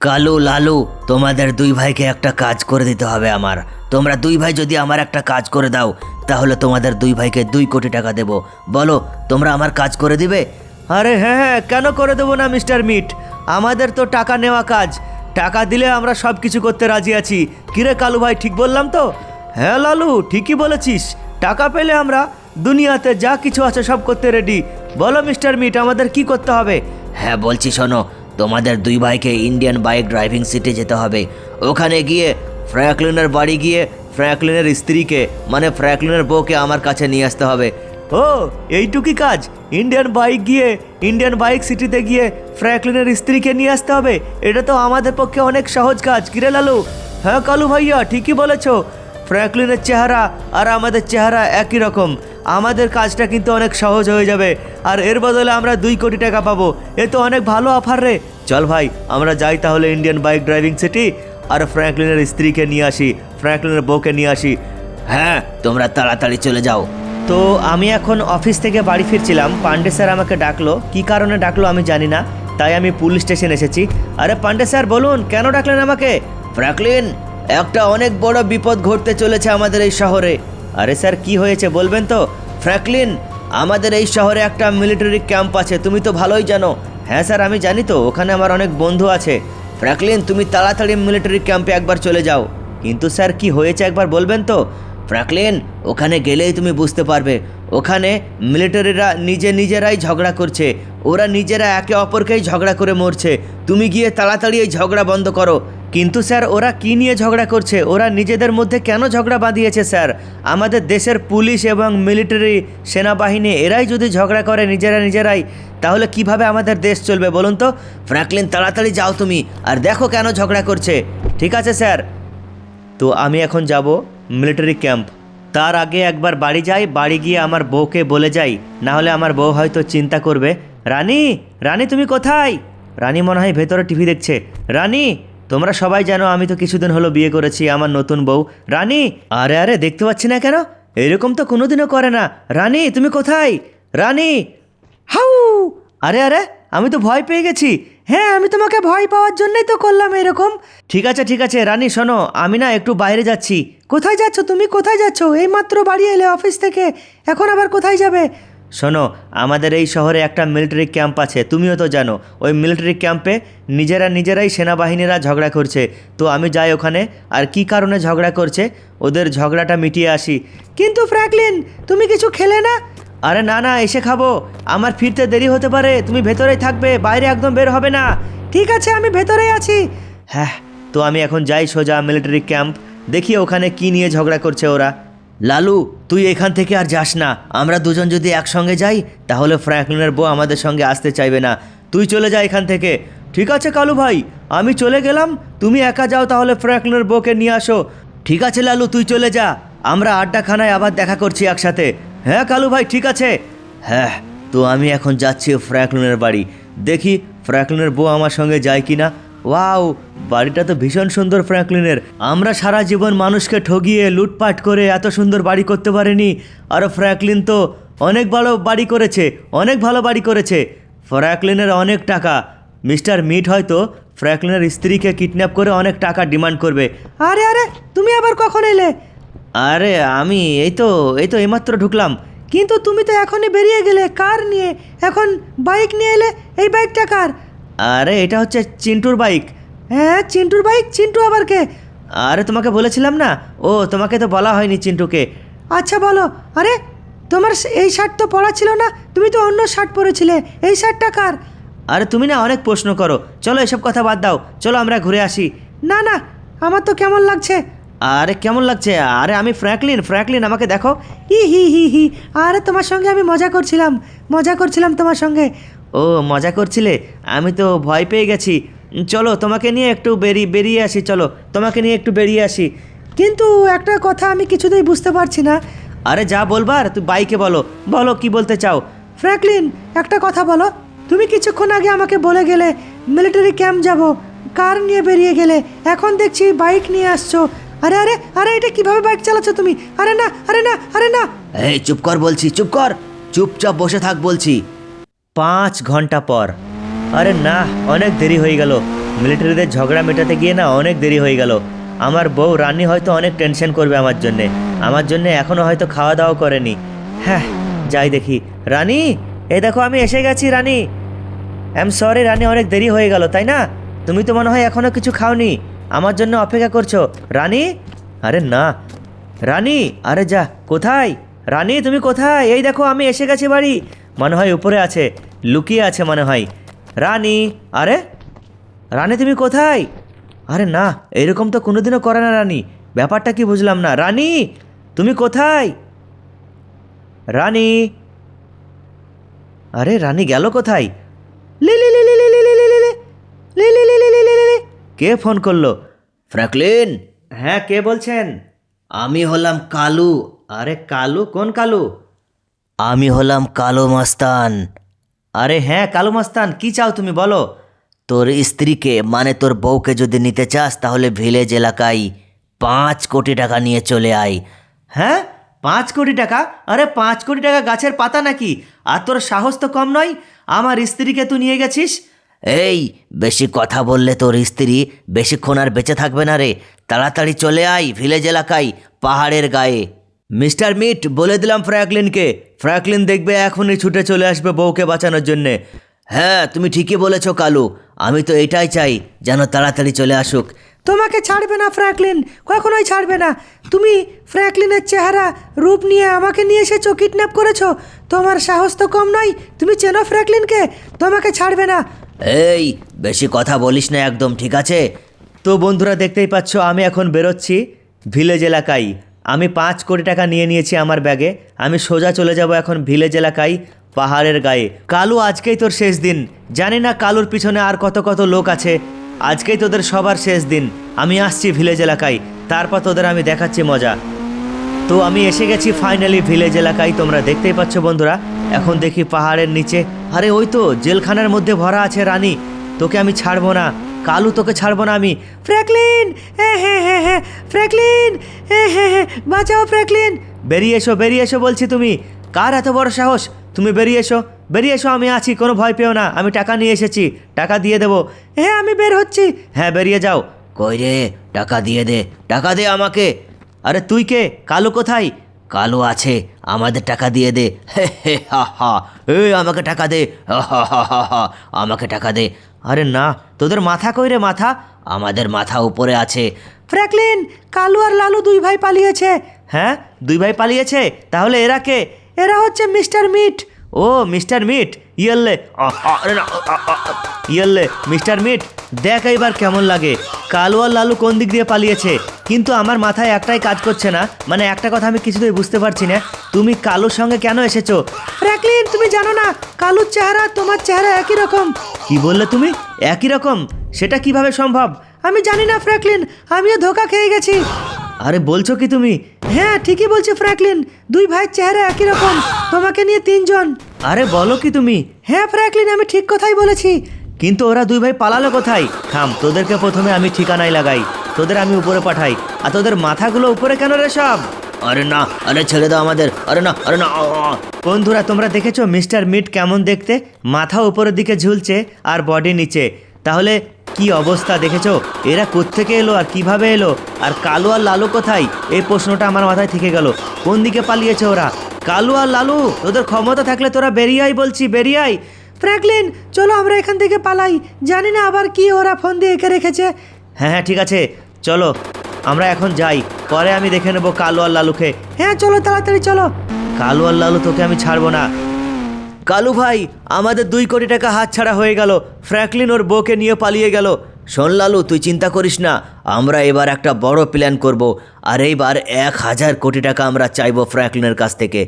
কালু লালু, তোমাদের দুই ভাইকে একটা কাজ করে দিতে হবে আমার। তোমরা দুই ভাই যদি আমার একটা কাজ করে দাও, তাহলে তোমাদের দুই ভাইকে দুই কোটি টাকা দেবো। বলো, তোমরা আমার কাজ করে দিবে? আরে হ্যাঁ হ্যাঁ কেন করে দেবো না, মিস্টার মিট? আমাদের তো টাকা নেওয়া কাজ। টাকা দিলে আমরা সব কিছু করতে রাজি আছি। কিরে কালু ভাই, ঠিক বললাম তো? হ্যাঁ লালু, ঠিকই বলেছিস। টাকা পেলে আমরা দুনিয়াতে যা কিছু আছে সব করতে রেডি বলো, মিস্টার মিট, আমাদের কি করতে হবে? হ্যাঁ বলছি শোনো তোমাদের দুই ভাইকে ইন্ডিয়ান বাইক ড্রাইভিং সিটে যেতে হবে। ওখানে গিয়ে ফ্র্যাঙ্কলিনের বাড়ি গিয়ে ফ্র্যাঙ্কলিনের স্ত্রীকে মানে ফ্র্যাঙ্কলিনের বউকে আমার কাছে নিয়ে আসতে হবে। ও, এইটুকি কাজ। ইন্ডিয়ান বাইক গিয়ে ইন্ডিয়ান বাইক সিটিতে গিয়ে ফ্র্যাঙ্কলিনের স্ত্রীকে নিয়ে আসতে হবে। এটা তো আমাদের পক্ষে অনেক সহজ কাজ। কিরে লালু? হ্যাঁ কালু ভাইয়া, ঠিকই বলেছ। ফ্র্যাঙ্কলিনের চেহারা আর আমাদের চেহারা একই রকম। আমাদের কাজটা কিন্তু অনেক সহজ হয়ে যাবে। আর এর বদলে আমরা দুই কোটি টাকা পাবো। এ তো অনেক ভালো অফার রে। চল ভাই আমরা যাই তাহলে ইন্ডিয়ান বাইক ড্রাইভিং সিটি আর ফ্র্যাঙ্কলিনের স্ত্রীকে নিয়ে আসি ফ্র্যাঙ্কলিনের বউকে নিয়ে আসি। হ্যাঁ তোমরা তাড়াতাড়ি চলে যাও। তো আমি এখন অফিস থেকে বাড়ি ফিরছিলাম পান্ডে স্যার আমাকে ডাকলো। কি কারণে ডাকলো আমি জানি না তাই আমি পুলিশ স্টেশন এসেছি। আরে পান্ডে স্যার বলুন কেন ডাকলেন আমাকে? ফ্র্যাঙ্কলিন একটা অনেক বড় বিপদ ঘটতে চলেছে আমাদের এই শহরে। আরে স্যার, কি হয়েছে বলবেন তো? ফ্র্যাঙ্কলিন, আমাদের এই শহরে একটা মিলিটারি ক্যাম্প আছে, তুমি তো ভালোই জানো। হ্যাঁ স্যার, আমি জানি তো, ওখানে আমার অনেক বন্ধু আছে। ফ্র্যাঙ্কলিন, তুমি তাড়াতাড়ি মিলিটারি ক্যাম্পে একবার চলে যাও। কিন্তু স্যার, কি হয়েছে একবার বলবেন তো? ফ্র্যাঙ্কলিন, ওখানে গেলেই তুমি বুঝতে পারবে। ওখানে মিলিটারিরা নিজে নিজেরাই ঝগড়া করছে। ওরা নিজেরা একে অপরকেই ঝগড়া করে মরছে। তুমি গিয়ে তাড়াতাড়ি এই ঝগড়া বন্ধ করো। কিন্তু স্যার, ওরা কি নিয়ে ঝগড়া করছে? ওরা নিজেদের মধ্যে কেন ঝগড়া বাঁধিয়েছে, স্যার? আমাদের দেশের পুলিশ এবং মিলিটারি সেনাবাহিনী, এরাই যদি ঝগড়া করে নিজেরা নিজেরাই, তাহলে কীভাবে আমাদের দেশ চলবে বলুন তো? ফ্র্যাঙ্কলিন, তাড়াতাড়ি যাও তুমি, আর দেখো কেন ঝগড়া করছে। ঠিক আছে, স্যার। তো আমি এখন যাব মিলিটারি ক্যাম্প। তার আগে একবার বাড়ি যাই, বাড়ি গিয়ে আমার বউকে বলে যাই। না হলে আমার বউ হয়তো চিন্তা করবে, রানী রানী তুমি কোথায়? রানী মনে হয় ভেতরে টিভি দেখছে। রানী তোমরা সবাই জানো আমি তো কিছুদিন হলো বিয়ে করেছি, আমার নতুন বউ। রানী, আরে আরে, দেখতে পাচ্ছি না কেন? এরকম তো কোনোদিনও করে না। রানী, তুমি কোথায়? রানী, হাউ! আরে আরে, আমি তো ভয় পেয়ে গেছি। হ্যাঁ আমি তোমাকে ভয় পাওয়ার জন্যই তো করলাম এরকম। ঠিক আছে ঠিক আছে, রানী, শোনো, আমি না একটু বাইরে যাচ্ছি। কোথায় যাচ্ছ তুমি? কোথায় যাচ্ছ? এই মাত্র বাড়ি এলে অফিস থেকে। এখন আবার কোথায় যাবে? শোনো, আমাদের এই শহরে একটা মিলিটারি ক্যাম্প আছে, তুমিও তো জানো। ওই মিলিটারি ক্যাম্পে নিজেরা নিজেরাই সেনাবাহিনীরা ঝগড়া করছে। তো আমি যাই ওখানে, আর কি কারণে ঝগড়া করছে, ওদের ঝগড়াটা মিটিয়ে আসি। কিন্তু ফ্র্যাঙ্কলিন, তুমি কিছু খেলে না? আরে না না, এসে খাব। আমার ফিরতে দেরি হতে পারে, তুমি ভেতরেই থাকবে, বাইরে একদম বের হবে না। ঠিক আছে, আমি ভেতরেই আছি। হ্যাঁ তো আমি এখন যাই সোজা মিলিটারি ক্যাম্প, দেখি ওখানে কি নিয়ে ঝগড়া করছে ওরা। লালু, তুই এখান থেকে আর যাস না। আমরা দুজন যদি একসঙ্গে যাই, তাহলে ফ্র্যাঙ্কলিনের বউ আমাদের সঙ্গে আসতে চাইবে না। তুই চলে যা এখান থেকে। ঠিক আছে, কালু ভাই, আমি চলে গেলাম। তুমি একা যাও, তাহলে ফ্র্যাঙ্কলিনের বউকে নিয়ে আসো। ঠিক আছে, লালু, তুই চলে যা। আমরা আড্ডাখানায় আবার দেখা করছি একসাথে। হ্যাঁ কালু ভাই, ঠিক আছে। হ্যাঁ তো আমি এখন যাচ্ছি ফ্র্যাঙ্কলিনের বাড়ি। দেখি ফ্র্যাঙ্কলিনের বউ আমার সঙ্গে যায় কি না ওয়াও বাড়িটা তো ভীষণ সুন্দর ফ্র্যাঙ্কলিনের। আমরা সারা জীবন মানুষকে ঠগিয়ে লুটপাট করে এত সুন্দর বাড়ি করতে পারিনি। আর ফ্র্যাঙ্কলিন তো অনেক ভালো বাড়ি করেছে অনেক ভালো বাড়ি করেছে। ফ্র্যাঙ্কলিনের অনেক টাকা। মিস্টার মিট হয়তো ফ্র্যাঙ্কলিনের স্ত্রীকে কিডন্যাপ করে অনেক টাকা ডিমান্ড করবে। আরে আরে তুমি আবার কখন এলে? আরে আমি এই তো এই তো এইমাত্র ঢুকলাম। কিন্তু তুমি তো এখনই বেরিয়ে গেলে কার নিয়ে? এখন বাইক নিয়ে এলে এই বাইকটা কার? আরে, এটা হচ্ছে চিন্টুর বাইক। হ্যাঁ চিন্টুর বাইক? চিন্টু আবার কে? আরে, তোমাকে বলেছিলাম না? ও, তোমাকে তো বলা হয়নি চিন্টুকে। আচ্ছা বলো। আরে, তোমার এই শার্ট তো পরা ছিল না? তুমি তো অন্য শার্ট পরেছিলে। এই শার্টটা কার? আরে, তুমি না অনেক প্রশ্ন করো। চলো, এসব কথা বাদ দাও। চলো, আমরা ঘুরে আসি। না না, আমার তো কেমন লাগছে। আরে, কেমন লাগছে? আরে, আমি ফ্র্যাঙ্কলিন ফ্র্যাঙ্কলিন, আমাকে দেখো। হি হি হি হি। আরে, তোমার সঙ্গে আমি মজা করছিলাম। মজা করছিলাম তোমার সঙ্গে। ও, মজা করছিলে? আমি তো ভয় পেয়ে গেছি। চলো, তোমাকে নিয়ে একটু বেরিয়ে বেরিয়ে আসি, চলো। তোমাকে নিয়ে একটু বেরিয়ে আসি। কিন্তু একটা কথা আমি কিছুতেই বুঝতে পারছি না। আরে, যা বলবার, তুই বাইকে বলো। বলো, কি বলতে চাও? ফ্র্যাঙ্কলিন, একটা কথা বলো। তুমি কিছুক্ষণ আগে আমাকে বলে গেলে, মিলিটারি ক্যাম্প যাব, কার নিয়ে বেরিয়ে গেলে? এখন দেখছি বাইক নিয়ে আসছো। আরে আরে আরে, এটা কীভাবে বাইক চালাচ্ছ তুমি? আরে না আরে না আরে না। এই, চুপ কর বলছি, চুপ কর। চুপচাপ বসে থাক বলছি। পাঁচ ঘণ্টা পর। আরে না, অনেক দেরি হয়ে গেল। মিলিটারিদের ঝগড়া মেটাতে গিয়ে না অনেক দেরি হয়ে গেল। আমার বউ রানী হয়তো অনেক টেনশন করবে আমার জন্যে। আমার জন্যে এখনও হয়তো খাওয়া দাওয়া করেনি। হ্যাঁ যাই দেখি। রানী এই দেখো আমি এসে গেছি, রানী। এম সরি রানী, অনেক দেরি হয়ে গেল, তাই না? তুমি তো মনে হয় এখনও কিছু খাওনি। আমার জন্য অপেক্ষা করছ। রানী? আরে না। রানী, আরে যা, কোথায়? রানী, তুমি কোথায়? এই দেখো, আমি এসে গেছি বাড়ি। মনে হয় উপরে আছে লুকিয়ে আছে মনে হয় রানী আরে রানী তুমি কোথায় আরে না এরকম তো কোনোদিনও করে না রানী ব্যাপারটা কি বুঝলাম না রানী তুমি কোথায় রানী আরে রানী গেল কোথায় কে ফোন করল ফ্র্যাঙ্কলিন হ্যাঁ কে বলছেন আমি হলাম কালু আরে কালু কোন কালু আমি হলাম কালো মাস্তান। আরে হ্যাঁ কালো মাস্তান কি চাও তুমি বলো? তোর স্ত্রীকে মানে তোর বউকে যদি নিতে চাস তাহলে ভিলেজ এলাকায় পাঁচ কোটি টাকা নিয়ে চলে আয়। হ্যাঁ? পাঁচ কোটি টাকা? আরে পাঁচ কোটি টাকা গাছের পাতা নাকি? আর তোর সাহস তো কম নয়? আমার স্ত্রীকে তুই নিয়ে গেছিস? এই বেশি কথা বললে তোর স্ত্রী বেশিক্ষণ আর বেঁচে থাকবে না রে। তাড়াতাড়ি চলে আয় ভিলেজ এলাকায় পাহাড়ের গায়ে। মিস্টার মিট বলে দিলাম ফ্র্যাঙ্কলিনকে। ফ্র্যাঙ্কলিন দেখবে এখনই ছুটে চলে আসবে বউকে বাঁচানোর জন্যে। হ্যাঁ তুমি ঠিকই বলেছ কালু। আমি তো এটাই চাই যেন তাড়াতাড়ি চলে আসুক। তোমাকে ছাড়বে না ফ্র্যাঙ্কলিন কখনোই ছাড়বে না। তুমি ফ্র্যাঙ্কলিনের চেহারা রূপ নিয়ে আমাকে নিয়ে এসেছ কিডন্যাপ করেছ। তোমার সাহস তো কম নয় তুমি চেনো ফ্র্যাঙ্কলিনকে তোমাকে ছাড়বে না। এই বেশি কথা বলিস না একদম ঠিক আছে? তো বন্ধুরা দেখতেই পাচ্ছ আমি এখন বেরোচ্ছি ভিলেজ এলাকায়। আমি পাঁচ কোটি টাকা নিয়ে নিয়েছি আমার ব্যাগে। আমি সোজা চলে যাব এখন ভিলেজ এলাকায়, পাহাড়ের গায়ে। কালু, আজকেই তোর শেষ দিন। জানি না কালুর পিছনে আর কত কত লোক আছে। আজকেই তোদের সবার শেষ দিন। আমি আসছি ভিলেজ এলাকায়। তারপর তোদের আমি দেখাচ্ছি মজা। তো আমি এসে গেছি ফাইনালি ভিলেজ এলাকায়। তোমরা দেখতেই পাচ্ছ বন্ধুরা, এখন দেখি পাহাড়ের নিচে। আরে ওই তো, জেলখানার মধ্যে ভরা আছে রানী। তোকে আমি ছাড়বো না। কালু তোকে ছাড়বো না আমি। ফ্র্যাঙ্কলিন! হ্যাঁ হ্যাঁ হ্যাঁ হ্যাঁ ফ্র্যাঙ্কলিন! হ্যাঁ হ্যাঁ হ্যাঁ বাঁচাও ফ্র্যাঙ্কলিন! বেরিয়ে এসো বেরিয়ে এসো বলছি তুমি। কার এত বড় সাহস? তুমি বেরিয়ে এসো। বেরিয়ে এসো, আমি আছি, কোনো ভয় পেও না। আমি টাকা নিয়ে এসেছি, টাকা দিয়ে দেবো। হ্যাঁ আমি বের হচ্ছি। হ্যাঁ বেরিয়ে যাও। কই রে? টাকা দিয়ে দে, টাকা দে আমাকে। আরে তুই কে? কালু কোথায়? কালো আছে, আমাদের টাকা দিয়ে দে। হে হে, হা হা এই আমাকে টাকা দে। হা হা হা হা, আমাকে টাকা দে। আরে না, তোদের মাথা কই রে মাথা? আমাদের মাথা উপরে আছে। ফ্র্যাঙ্কলিন, কালু আর লালু দুই ভাই পালিয়েছে। হ্যাঁ? দুই ভাই পালিয়েছে? তাহলে এরা কে? এরা হচ্ছে মিস্টার মিট। ও, মিস্টার মিট। ইয়েললে ইয়েললে, মিস্টার মিট। দেখ এইবার কেমন লাগে। কালু আর লালু কোন দিক দিয়ে পালিয়েছে? কিন্তু আমার মাথায় একটাই কাজ করছে না। মানে একটা কথা আমি কিছুতেই বুঝতে পারছি না। তুমি কালুর সঙ্গে কেন এসেছ? ফ্র্যাঙ্কলিন, তুমি জানো না, কালুর চেহারা তোমার চেহারা একই রকম। কি বললে তুমি? একই রকম? সেটা কীভাবে সম্ভব? আমি জানি না, ফ্র্যাঙ্কলিন, আমিও ধোকা খেয়ে গেছি। আরে বলছো কি তুমি? হ্যাঁ ঠিকই বলছো, ফ্র্যাঙ্কলিন। দুই ভাইয়ের চেহারা একই রকম। তোমাকে নিয়ে তিনজন। আরে বলো কি তুমি? হ্যাঁ ফ্র্যাঙ্কলিন, আমি ঠিক কথাই বলেছি। কিন্তু ওরা দুই ভাই পালালো কোথায়? থাম তোদেরকে প্রথমে আমি ঠিকানায় লাগাই তোদের আমি উপরে পাঠাই আর তোদের মাথাগুলো উপরে কেন রে সব? আরে না আরে ছেড়ে দাও আমাদের আরে না আরে না। বন্ধুরা তোমরা দেখেছ মিস্টার মিট কেমন দেখতে? মাথা উপরের দিকে ঝুলছে আর বডি নিচে। তাহলে কি অবস্থা দেখেছ? এরা কোত্থেকে এলো আর কীভাবে এলো? আর কালু আর লালু কোথায়? এই প্রশ্নটা আমার মাথায় থেকে গেল। কোন দিকে পালিয়েছে ওরা? কালু আর লালু তোদের ক্ষমতা থাকলে তোরা বেরিয়ে আয় বলছি বেরিয়ে আয়। ফ্র্যাঙ্কলিন চলো আমরা এখান থেকে পালাই। জানি না আবার কি ওরা ফোন দিয়ে এঁকে রেখেছে। হ্যাঁ হ্যাঁ ঠিক আছে। চলো আমরা এখন যাই। পরে আমি দেখে নেব কালু আর লালুকে। হ্যাঁ চলো তাড়াতাড়ি চলো। কালু আর লালু তোকে আমি ছাড়বো না। কালু ভাই আমাদের দুই কোটি টাকা হাত ছাড়া হয়ে গেল। ফ্র্যাঙ্কলিন ওর বউকে নিয়ে পালিয়ে গেল। শোন লালু তুই চিন্তা করিস না। আমরা এবার একটা বড় প্ল্যান করব। আর এইবার এক হাজার কোটি টাকা আমরা চাইব ফ্র্যাঙ্কলিনের কাছ থেকে।